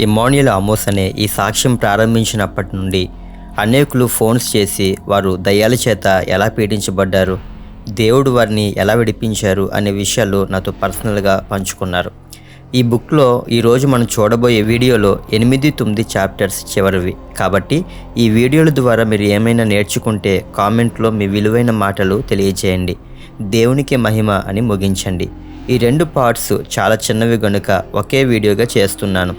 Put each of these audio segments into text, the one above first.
Emmanuel Amos అనే ఈ సాక్ష్యం ప్రారంభించినప్పటి నుండి అనేకులు ఫోన్స్ చేసి వారు దయ్యాల చేత ఎలా పీడించబడ్డారు దేవుడు వారిని ఎలా విడిపించారు అనే విషయాలు నాతో పర్సనల్గా పంచుకున్నారు. ఈ బుక్లో ఈరోజు మనం చూడబోయే వీడియోలో ఎనిమిది తొమ్మిది చాప్టర్స్ చివరివి. కాబట్టి ఈ వీడియోల ద్వారా మీరు ఏమైనా నేర్చుకుంటే కామెంట్లో మీ విలువైన మాటలు తెలియజేయండి. దేవునికి మహిమ అని ముగించండి. ఈ రెండు పార్ట్స్ చాలా చిన్నవి గనుక ఒకే వీడియోగా చేస్తున్నాను.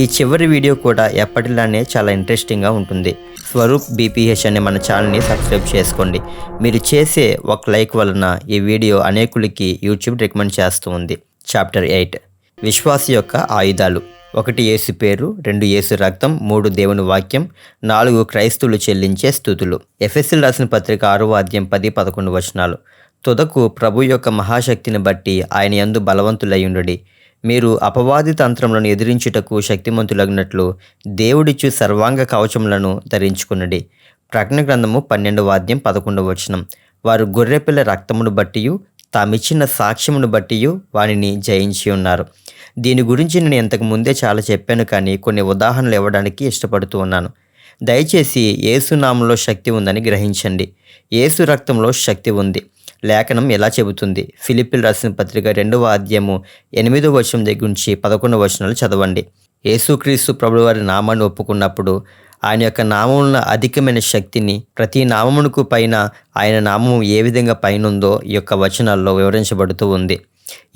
ఈ చివరి వీడియో కూడా ఎప్పటిలానే చాలా ఇంట్రెస్టింగ్గా ఉంటుంది. స్వరూప్ బీపీహెచ్ అనే మన ఛానల్ని సబ్స్క్రైబ్ చేసుకోండి. మీరు చేసే ఒక లైక్ వలన ఈ వీడియో అనేకులకి యూట్యూబ్ రికమెండ్ చేస్తూ ఉంది. చాప్టర్ ఎయిట్ విశ్వాస యొక్క ఆయుధాలు. ఒకటి యేసు పేరు రెండు యేసు రక్తం మూడు దేవుని వాక్యం నాలుగు క్రైస్తువులు చెల్లించే స్థుతులు. ఎఫ్ఎస్ఎల్ రాసిన పత్రిక ఆరో అధ్యాయం పది పదకొండు వచనాలు. తుదకు ప్రభు యొక్క మహాశక్తిని బట్టి ఆయన యందు బలవంతులయ్యుండడి మీరు అపవాది తంత్రములను ఎదిరించుటకు శక్తిమంతులగినట్లు దేవుడిచ్చు సర్వాంగ కవచములను ధరించుకున్నది ప్రకటన గ్రంథము పన్నెండు వాద్యం పదకొండవ వచనం. వారు గొర్రెపిల్ల రక్తమును బట్టియు తామిచ్చిన సాక్ష్యమును బట్టియు వానిని జయించి ఉన్నారు. దీని గురించి నేను ఇంతకు ముందే చాలా చెప్పాను కానీ కొన్ని ఉదాహరణలు ఇవ్వడానికి ఇష్టపడుతూ ఉన్నాను. దయచేసి ఏసునామంలో శక్తి ఉందని గ్రహించండి. ఏసు రక్తంలో శక్తి ఉంది. లేఖనం ఎలా చెబుతుంది? ఫిలిపిల్ రాసిన పత్రిక రెండవ అధ్యాయము ఎనిమిదో వచనం దగ్గర నుంచి పదకొండవ వచనాలు చదవండి. యేసుక్రీస్తు ప్రభుల వారి నామాన్ని ఒప్పుకున్నప్పుడు ఆయన యొక్క నామమున అధికమైన శక్తిని ప్రతి నామమునకు పైన ఆయన నామము ఏ విధంగా పైనుందో ఈ యొక్క వచనాల్లో వివరించబడుతూ ఉంది.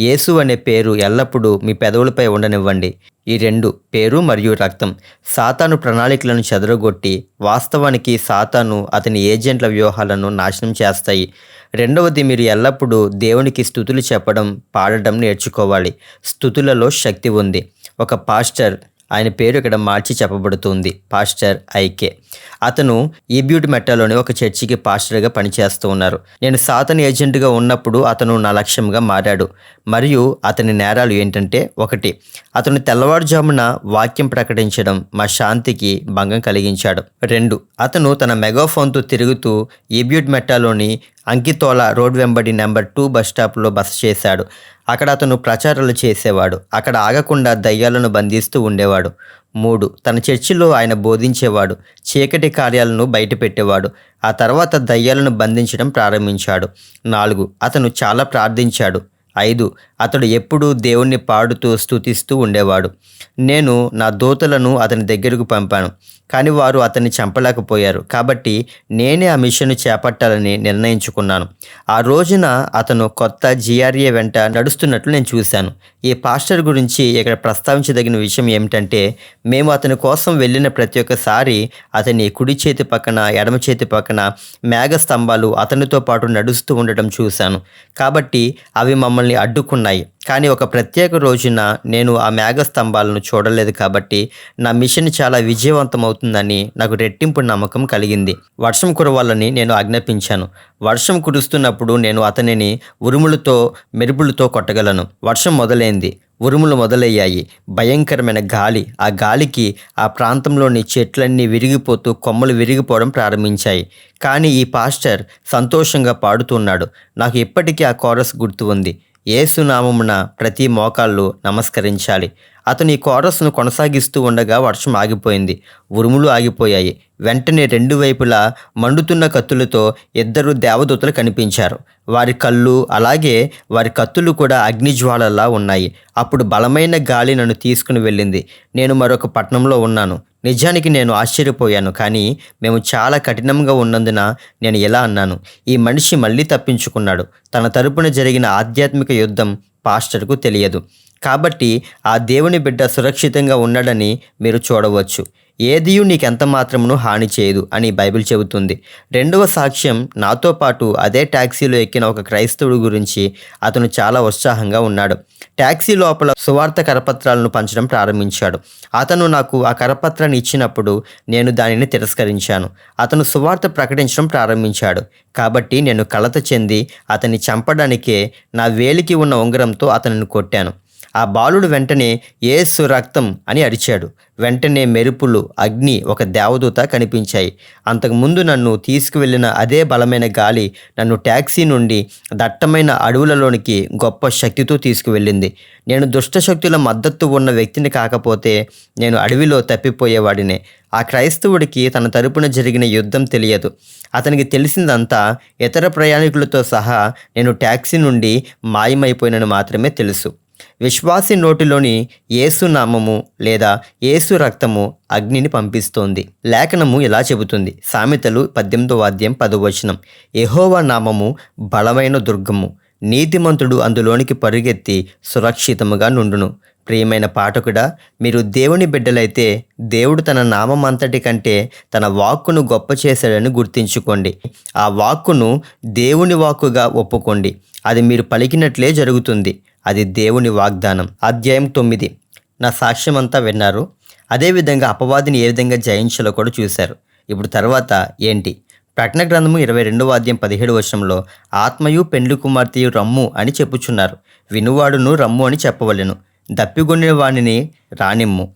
యేసు అనే పేరు ఎల్లప్పుడూ మీ పెదవులపై ఉండనివ్వండి. ఈ రెండు పేరు మరియు రక్తం సాతాను ప్రణాళికలను చెదరగొట్టి వాస్తవానికి సాతాను అతని ఏజెంట్ల వ్యూహాలను నాశనం చేస్తాయి. రెండవది మీరు ఎల్లప్పుడూ దేవునికి స్థుతులు చెప్పడం పాడడం నేర్చుకోవాలి. స్థుతులలో శక్తి ఉంది. ఒక పాస్టర్ ఆయన పేరు ఇక్కడ మార్చి చెప్పబడుతుంది. పాస్టర్ ఐకే. అతను ఈబ్యూట్ మెట్టాలోని ఒక చర్చికి పాస్టర్గా పనిచేస్తూ ఉన్నారు. నేను సాతన్ ఏజెంట్గా ఉన్నప్పుడు అతను నా లక్ష్యంగా మారాడు. మరియు అతని నేరాలు ఏంటంటే ఒకటి. అతను తెల్లవారుజామున వాక్యం ప్రకటించడం మా శాంతికి భంగం కలిగించాడు. రెండు. అతను తన మెగాఫోన్తో తిరుగుతూ ఈబ్యూట్ మెట్టాలోని అంకితోల రోడ్ వెంబడి నెంబర్ టూ బస్ స్టాప్లో బస చేశాడు. అక్కడ అతను ప్రచారాలు చేసేవాడు. అక్కడ ఆగకుండా దయ్యాలను బంధిస్తూ ఉండేవాడు. మూడు తన చర్చిలో ఆయన బోధించేవాడు. చీకటి కార్యాలను బయటపెట్టేవాడు. ఆ తర్వాత దయ్యాలను బంధించడం ప్రారంభించాడు. నాలుగు అతను చాలా ప్రార్థించాడు. ఐదు. అతడు ఎప్పుడూ దేవుణ్ణి పాడుతూ స్తుతిస్తూ ఉండేవాడు. నేను నా దూతలను అతని దగ్గరకు పంపాను. కానీ వారు అతన్ని చంపలేకపోయారు. కాబట్టి నేనే ఆ మిషన్ను చేపట్టాలని నిర్ణయించుకున్నాను. ఆ రోజున అతను కొత్త జిఆర్ఏ వెంట నడుస్తున్నట్లు నేను చూశాను. ఈ పాస్టర్ గురించి ఇక్కడ ప్రస్తావించదగిన విషయం ఏమిటంటే మేము అతని కోసం వెళ్ళిన ప్రతి ఒక్కసారి అతని కుడి చేతి పక్కన ఎడమ చేతి పక్కన మేఘ స్తంభాలు అతనితో పాటు నడుస్తూ ఉండటం చూశాను. కాబట్టి అవి మమ్మల్ని అడ్డుకున్నాయి. కానీ ఒక ప్రత్యేక రోజున నేను ఆ మేఘ స్తంభాలను చూడలేదు కాబట్టి నా మిషన్ చాలా విజయవంతమవుతుందని నాకు రెట్టింపు నమ్మకం కలిగింది. వర్షం కురవాలని నేను ఆజ్ఞాపించాను. వర్షం కురుస్తున్నప్పుడు నేను అతనిని ఉరుములతో మెరుపులతో కొట్టగలను. వర్షం మొదలైంది. ఉరుములు మొదలయ్యాయి. భయంకరమైన గాలి. ఆ గాలికి ఆ ప్రాంతంలోని చెట్లన్నీ విరిగిపోతూ కొమ్మలు విరిగిపోవడం ప్రారంభించాయి. కానీ ఈ పాస్టర్ సంతోషంగా పాడుతున్నాడు నాకు ఇప్పటికీ ఆ కోరస్ గుర్తు ఉంది. ఏసునామమున ప్రతి మోకాళ్ళు నమస్కరించాలి. అతను ఈ కోరస్ను కొనసాగిస్తూ ఉండగా వర్షం ఆగిపోయింది. ఉరుములు ఆగిపోయాయి. వెంటనే రెండు వైపులా మండుతున్న కత్తులతో ఇద్దరు దేవదూతలు కనిపించారు. వారి కళ్ళు అలాగే వారి కత్తులు కూడా అగ్నిజ్వాలలా ఉన్నాయి. అప్పుడు బలమైన గాలి నన్ను తీసుకుని వెళ్ళింది. నేను మరొక పట్టణంలో ఉన్నాను. నిజానికి నేను ఆశ్చర్యపోయాను కానీ మేము చాలా కఠినంగా ఉన్నందున నేను ఎలా అన్నాను? ఈ మనిషి మళ్ళీ తప్పించుకున్నాడు. తన తరపున జరిగిన ఆధ్యాత్మిక యుద్ధం పాస్టర్కు తెలియదు. కాబట్టి ఆ దేవుని బిడ్డ సురక్షితంగా ఉన్నాడని మీరు చూడవచ్చు. ఏదియు నీకెంత మాత్రమును హాని చేయదు అని బైబిల్ చెబుతుంది. రెండవ సాక్ష్యం నాతో పాటు అదే ట్యాక్సీలో ఎక్కిన ఒక క్రైస్తవుడు గురించి అతను చాలా ఉత్సాహంగా ఉన్నాడు. ట్యాక్సీ లోపల సువార్త కరపత్రాలను పంచడం ప్రారంభించాడు. అతను నాకు ఆ కరపత్రాన్ని ఇచ్చినప్పుడు నేను దానిని తిరస్కరించాను. అతను సువార్త ప్రకటించడం ప్రారంభించాడు. కాబట్టి నేను కలత చెంది అతన్ని చంపడానికే నా వేలికి ఉన్న ఉంగరంతో అతనిని కొట్టాను. ఆ బాలుడు వెంటనే ఏసు రక్తం అని అరిచాడు. వెంటనే మెరుపులు అగ్ని ఒక దేవదూత కనిపించాయి. అంతకుముందు నన్ను తీసుకువెళ్ళిన అదే బలమైన గాలి నన్ను ట్యాక్సీ నుండి దట్టమైన అడవులలోనికి గొప్ప శక్తితో తీసుకువెళ్ళింది. నేను దుష్టశక్తుల మద్దతు ఉన్న వ్యక్తిని కాకపోతే నేను అడవిలో తప్పిపోయేవాడినే. ఆ క్రైస్తవుడికి తన తరపున జరిగిన యుద్ధం తెలియదు. అతనికి తెలిసిందంతా ఇతర ప్రయాణికులతో సహా నేను ట్యాక్సీ నుండి మాయమైపోయినని మాత్రమే తెలుసు. విశ్వాసి నోటిలోని ఏసు నామము లేదా యేసు రక్తము అగ్నిని పంపిస్తోంది. లేఖనము ఇలా చెబుతుంది. సామెతలు పద్దెనిమిదో వాద్యం పదవచనం యెహోవా నామము బలమైన దుర్గము. నీతిమంతుడు అందులోనికి పరుగెత్తి సురక్షితముగా నుండును. ప్రియమైన పాఠకుడా మీరు దేవుని బిడ్డలైతే దేవుడు తన నామం అంతటి కంటే తన వాక్కును గొప్ప చేశాడని గుర్తించుకోండి. ఆ వాక్కును దేవుని వాక్కుగా ఒప్పుకోండి. అది మీరు పలికినట్లే జరుగుతుంది. అది దేవుని వాగ్దానం. అధ్యాయం తొమ్మిది. నా సాక్ష్యం అంతా విన్నారు అదేవిధంగా అపవాదిని ఏ విధంగా జయించాలో కూడా చూశారు. ఇప్పుడు తర్వాత ఏంటి? ప్రకటన గ్రంథము ఇరవై రెండవ అధ్యాయం పదిహేడు వర్షంలో ఆత్మయు పెండ్లి కుమార్తెయు రమ్ము అని చెప్పుచున్నారు. వినువాడును రమ్ము అని చెప్పవలెను. దప్పిగొండిన వానిని రానిమ్ము.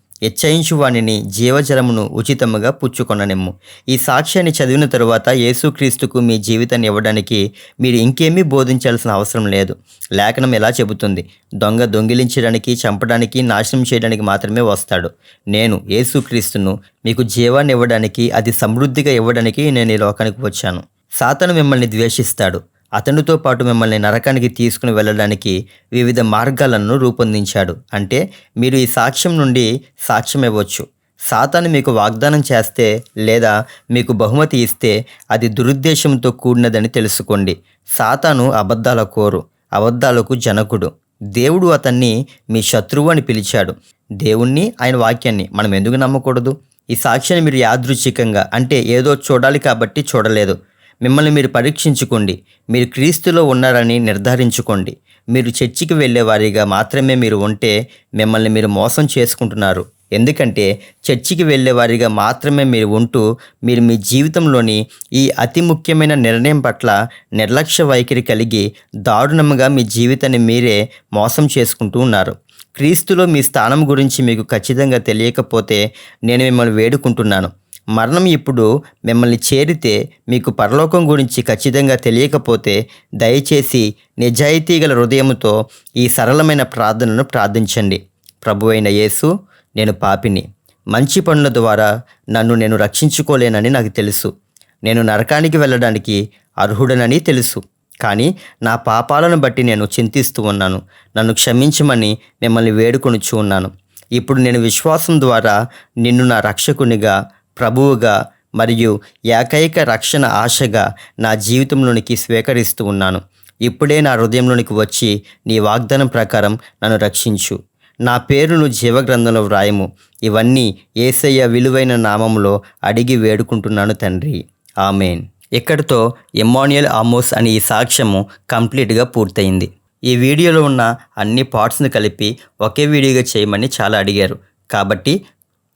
వానిని జీవజలమును ఉచితముగా పుచ్చుకొననిమ్ము. ఈ సాక్ష్యాన్ని చదివిన తరువాత యేసుక్రీస్తుకు మీ జీవితాన్ని ఇవ్వడానికి మీరు ఇంకేమీ బోధించాల్సిన అవసరం లేదు. లేఖనం ఎలా చెబుతుంది? దొంగ దొంగిలించడానికి చంపడానికి నాశనం చేయడానికి మాత్రమే వస్తాడు. నేను యేసుక్రీస్తును మీకు జీవాన్ని ఇవ్వడానికి అది సమృద్ధిగా ఇవ్వడానికి నేను ఈ లోకానికి వచ్చాను. సాతను మిమ్మల్ని ద్వేషిస్తాడు. అతనితో పాటు మిమ్మల్ని నరకానికి తీసుకుని వెళ్ళడానికి వివిధ మార్గాలను రూపొందించాడు. అంటే మీరు ఈ సాక్ష్యం నుండి సాక్ష్యం ఇవ్వచ్చు సాతాను మీకు వాగ్దానం చేస్తే లేదా మీకు బహుమతి ఇస్తే అది దురుద్దేశంతో కూడినదని తెలుసుకోండి. సాతాను అబద్ధాల కోరు అబద్ధాలకు జనకుడు. దేవుడు అతన్ని మీ శత్రువు అని పిలిచాడు. దేవుణ్ణి ఆయన వాక్యాన్ని మనం ఎందుకు నమ్మకూడదు? ఈ సాక్ష్యాన్ని మీరు యాదృచ్ఛికంగా అంటే ఏదో చూడాలి కాబట్టి చూడలేదు. మిమ్మల్ని మీరు పరీక్షించుకోండి. మీరు క్రీస్తులో ఉన్నారని నిర్ధారించుకోండి. మీరు చర్చికి వెళ్ళేవారిగా మాత్రమే మీరు ఉంటే మిమ్మల్ని మీరు మోసం చేసుకుంటున్నారు. ఎందుకంటే చర్చికి వెళ్ళేవారిగా మాత్రమే మీరు ఉంటూ మీరు మీ జీవితంలోని ఈ అతి ముఖ్యమైన నిర్ణయం పట్ల నిర్లక్ష్య వైఖరి కలిగి దారుణంగా మీ జీవితాన్ని మీరే మోసం చేసుకుంటూ ఉన్నారు. క్రీస్తులో మీ స్థానం గురించి మీకు ఖచ్చితంగా తెలియకపోతే నేను మిమ్మల్ని వేడుకుంటున్నాను. మరణం ఇప్పుడు మిమ్మల్ని చేరితే మీకు పరలోకం గురించి ఖచ్చితంగా తెలియకపోతే దయచేసి నిజాయితీ గల హృదయంతో ఈ సరళమైన ప్రార్థనను ప్రార్థించండి. ప్రభు అయిన యేసు నేను పాపిని. మంచి పనుల ద్వారా నన్ను నేను రక్షించుకోలేనని నాకు తెలుసు. నేను నరకానికి వెళ్ళడానికి అర్హుడనని తెలుసు. కానీ నా పాపాలను బట్టి నేను చింతిస్తూ ఉన్నాను. నన్ను క్షమించమని మిమ్మల్ని వేడుకొనుచూ ఉన్నాను. ఇప్పుడు నేను విశ్వాసం ద్వారా నిన్ను నా రక్షకునిగా ప్రభువుగా మరియు ఏకైక రక్షణ ఆశగా నా జీవితంలోనికి స్వీకరిస్తూ ఉన్నాను. ఇప్పుడే నా హృదయంలోనికి వచ్చి నీ వాగ్దానం ప్రకారం నన్ను రక్షించు. నా పేరును జీవగ్రంథంలో వ్రాయము. ఇవన్నీ ఏసయ్య విలువైన నామంలో అడిగి వేడుకుంటున్నాను తండ్రి. ఆమెన్. ఇక్కడితో ఎమ్మాన్యుయల్ ఆమోస్ అనే ఈ సాక్ష్యము కంప్లీట్గా పూర్తయింది. ఈ వీడియోలో ఉన్న అన్ని పార్ట్స్ని కలిపి ఒకే వీడియోగా చేయమని చాలా అడిగారు. కాబట్టి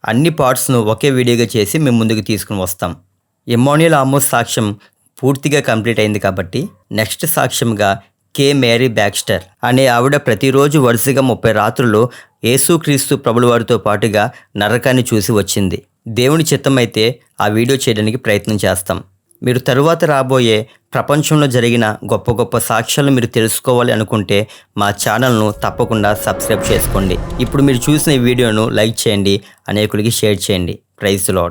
అన్ని పార్ట్స్ను ఒకే వీడియోగా చేసి మేము ముందుకు తీసుకుని వస్తాం. ఎమాన్యుయల్ ఆమోస్ సాక్ష్యం పూర్తిగా కంప్లీట్ అయింది కాబట్టి నెక్స్ట్ సాక్ష్యంగా కే. మేరీ బ్యాక్స్టర్ అనే ఆవిడ ప్రతిరోజు వరుసగా ముప్పై రాత్రులు యేసుక్రీస్తు ప్రభుల వారితో పాటుగా నరకాన్ని చూసి వచ్చింది. దేవుని చిత్తమైతే ఆ వీడియో చేయడానికి ప్రయత్నం చేస్తాం. మీరు తరువాత రాబోయే ప్రపంచంలో జరిగిన గొప్ప గొప్ప సాక్ష్యాలు మీరు తెలుసుకోవాలి అనుకుంటే మా ఛానల్ను తప్పకుండా సబ్స్క్రైబ్ చేసుకోండి. ఇప్పుడు మీరు చూసిన ఈ వీడియోను లైక్ చేయండి అనేకులకి షేర్ చేయండి. Praise Lord